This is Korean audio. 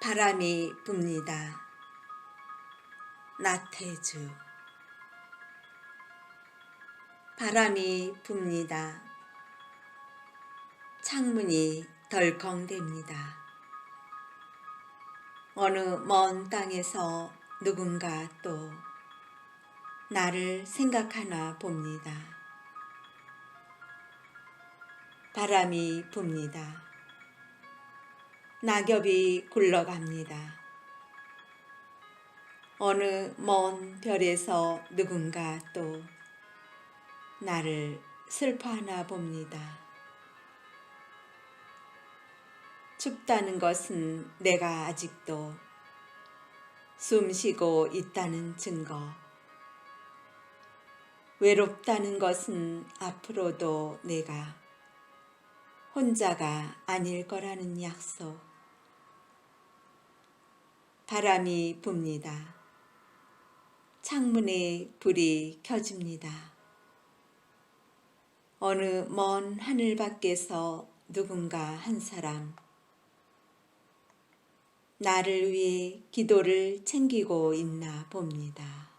바람이 붑니다. 나태주 바람이 붑니다. 창문이 덜컹댑니다. 어느 먼 땅에서 누군가 또 나를 생각하나 봅니다. 바람이 붑니다. 낙엽이 굴러갑니다. 어느 먼 별에서 누군가 또 나를 슬퍼하나 봅니다. 춥다는 것은 내가 아직도 숨 쉬고 있다는 증거. 외롭다는 것은 앞으로도 내가 혼자가 아닐 거라는 약속. 바람이 붑니다. 창문에 불이 켜집니다. 어느 먼 하늘 밖에서 누군가 한 사람 나를 위해 기도를 챙기고 있나 봅니다.